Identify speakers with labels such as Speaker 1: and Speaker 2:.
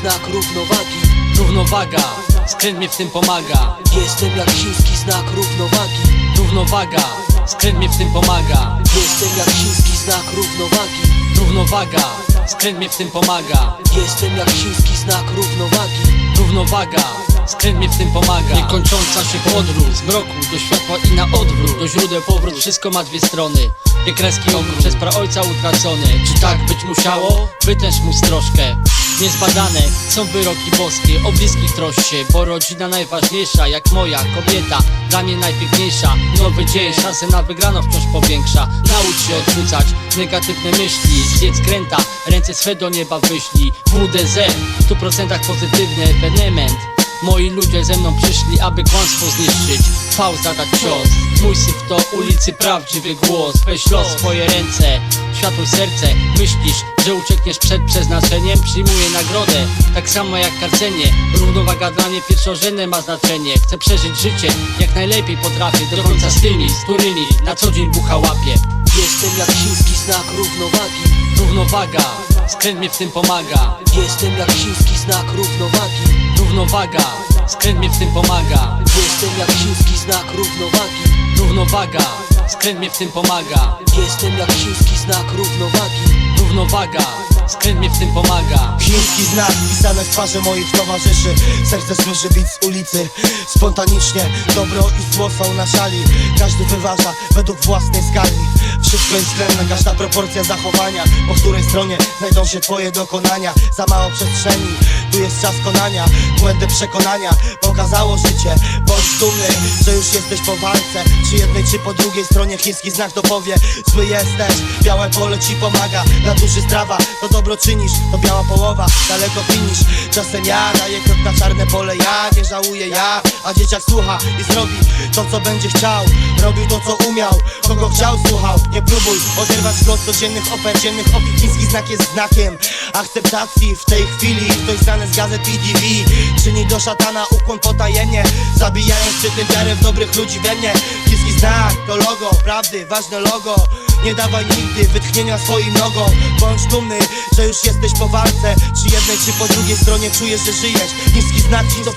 Speaker 1: znak równowagi.
Speaker 2: Równowaga, skręt mnie w tym pomaga.
Speaker 1: Jestem jak chiński znak równowagi.
Speaker 2: Równowaga, skręt mnie w tym pomaga.
Speaker 1: Jestem jak chiński znak równowagi.
Speaker 2: Równowaga, skręt mnie w tym pomaga.
Speaker 1: Jestem jak chiński znak równowagi.
Speaker 2: Równowaga, skręt mnie w tym pomaga. Niekończąca się podróż z mroku do światła i na odwrót. Do źródeł powrót, wszystko ma dwie strony. Jak kreski ogród przez praojca utracone Czy tak być musiało? Wytęż mu troszkę Niezbadane są wyroki boskie. O bliskich troszcie, bo rodzina najważniejsza Jak moja kobieta, dla mnie najpiękniejsza Nowy dzień, szanse na wygraną wciąż powiększa. Naucz się odrzucać negatywne myśli. Zjedz kręta, ręce swe do nieba wyślij. WDZ, w stu procentach pozytywny ewenement. Moi ludzie ze mną przyszli, aby kłamstwo zniszczyć. Fał zadać cios Mój syf to ulicy prawdziwy głos. Weź los swoje ręce Światło serce. Myślisz, że uciekniesz przed przeznaczeniem? Przyjmuję nagrodę Tak samo jak karcenie Równowaga dla mnie pierwszorzędne ma znaczenie. Chcę przeżyć życie jak najlepiej potrafię. Do końca z tymi, z którymi na co dzień bucha łapie.
Speaker 1: Jestem jak chiński znak równowagi.
Speaker 2: Równowaga Skręt mnie w tym pomaga.
Speaker 1: Jestem jak chiński znak równowagi.
Speaker 2: Równowaga Skręt mnie w tym pomaga.
Speaker 1: Jestem jak chiński znak równowagi
Speaker 2: Równowaga. Skręt mnie w tym pomaga.
Speaker 1: Jestem jak chiński znak równowagi.
Speaker 2: Równowaga. Skręt mnie w tym pomaga.
Speaker 3: Chiński znak pisane w twarzy moich towarzyszy. Serce słyszy bit z ulicy. Spontanicznie dobro i zło są na szali. Każdy wyważa według własnej skali Wszystko jest względne, każda proporcja zachowania Po której stronie znajdą się twoje dokonania. Za mało przestrzeni, tu jest czas konania Błędy przekonania, pokazało życie Bądź dumny, że już jesteś po walce. Czy jednej, czy po drugiej stronie chiński znak to powie Zły jesteś, białe pole ci pomaga Naturzy strawa, to dobro czynisz To biała połowa, daleko finisz. Czasem ja daję krok na czarne pole Ja nie żałuję ja, a dzieciak słucha I zrobi to co będzie chciał. Robił to co umiał, kogo chciał słuchał. Nie próbuj oderwać go od codziennych oper Dziennych chiński znak jest znakiem Akceptacji. W tej chwili Ktoś znany z gazet TV Czyni do szatana ukłon potajemnie Zabijając przy tym wiarę w dobrych ludzi we mnie. Chiński znak to logo, prawdy, ważne logo. Nie dawaj nigdy wytchnienia swoim nogom. Bądź dumny, że już jesteś po walce. Czy jednej, czy po drugiej stronie czujesz, że żyjesz. Niski znak ci to